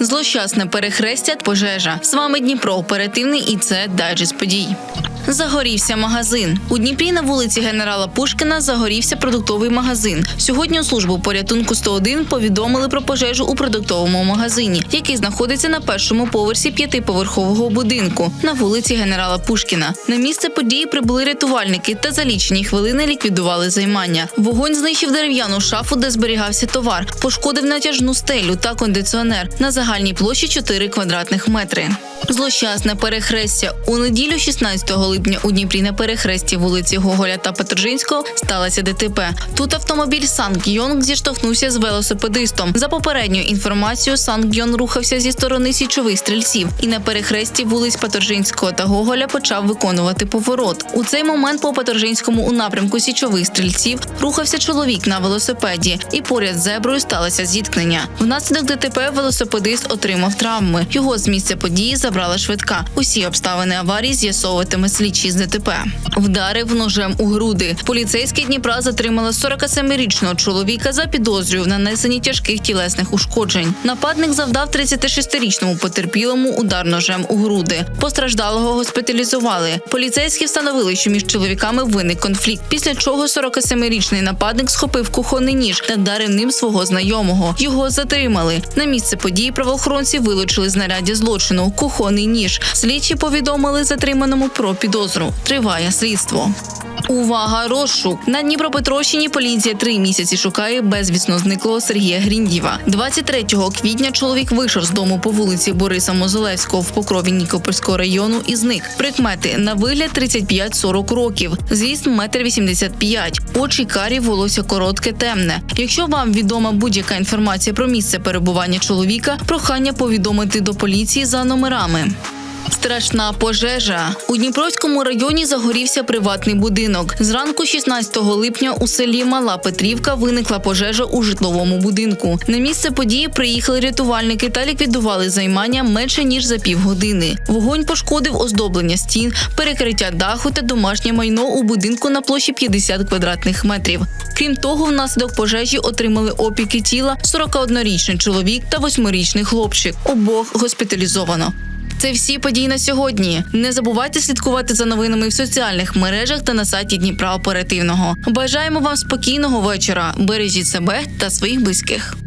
Злощасне перехрестя пожежа. З вами Дніпро оперативний і це дайджест подій. Загорівся магазин. У Дніпрі на вулиці генерала Пушкіна загорівся продуктовий магазин. Сьогодні у службу порятунку 101 повідомили про пожежу у продуктовому магазині, який знаходиться на першому поверсі п'ятиповерхового будинку на вулиці генерала Пушкіна. На місце події прибули рятувальники та за лічені хвилини ліквідували займання. Вогонь знищив дерев'яну шафу, де зберігався товар, пошкодив натяжну стелю та кондиціонер на загальній площі 4 квадратних метри. Злощасне перехрестя у неділю 16 липня у Дніпрі на перехресті вулиці Гоголя та Петрожинського сталося ДТП. Тут автомобіль Санк-Йонг зіштовхнувся з велосипедистом. За попередньою інформацією, Санк-Йон рухався зі сторони січових стрільців і на перехресті вулиць Петрожинського та Гоголя почав виконувати поворот. У цей момент по Петрожинському у напрямку січових стрільців рухався чоловік на велосипеді, і поряд з зеброю сталося зіткнення. Внаслідок ДТП велосипедист отримав травми. Його з місця події забрала швидка. Усі обставини аварії з'ясовуватиме слідчі з ДТП. Вдарив ножем у груди. Поліцейські Дніпра затримали 47-річного чоловіка за підозрою в нанесенні тяжких тілесних ушкоджень. Нападник завдав 36-річному потерпілому удар ножем у груди. Постраждалого госпіталізували. Поліцейські встановили, що між чоловіками виник конфлікт. Після чого 47-річний нападник схопив кухонний ніж та вдарив ним свого знайомого. Його затримали. На місце події правоохоронці вилучили знаряддя злочину кухонний ніж. Слідчі повідомили затриманому про підозру. Триває слідство. Увага, розшук на Дніпропетровщині. Поліція три місяці шукає безвісно зниклого Сергія Гріндєва. 23 квітня чоловік вийшов з дому по вулиці Бориса Мозолевського в покрові Нікопольського району і зник. Прикмети на вигляд 35-40 років. Зріст метр 85. Очі карі, волосся коротке, темне. Якщо вам відома будь-яка інформація про місце перебування чоловіка, прохання повідомити до поліції за номерами. Страшна пожежа у Дніпровському районі загорівся приватний будинок. Зранку 16 липня у селі Мала Петрівка виникла пожежа у житловому будинку. На місце події приїхали рятувальники та ліквідували займання менше ніж за півгодини. Вогонь пошкодив оздоблення стін, перекриття даху та домашнє майно у будинку на площі 50 квадратних метрів. Крім того, внаслідок пожежі отримали опіки тіла 41-річний чоловік та 8-річний хлопчик. Обох госпіталізовано. Це всі події на сьогодні. Не забувайте слідкувати за новинами в соціальних мережах та на сайті Дніпра Оперативного. Бажаємо вам спокійного вечора. Бережіть себе та своїх близьких.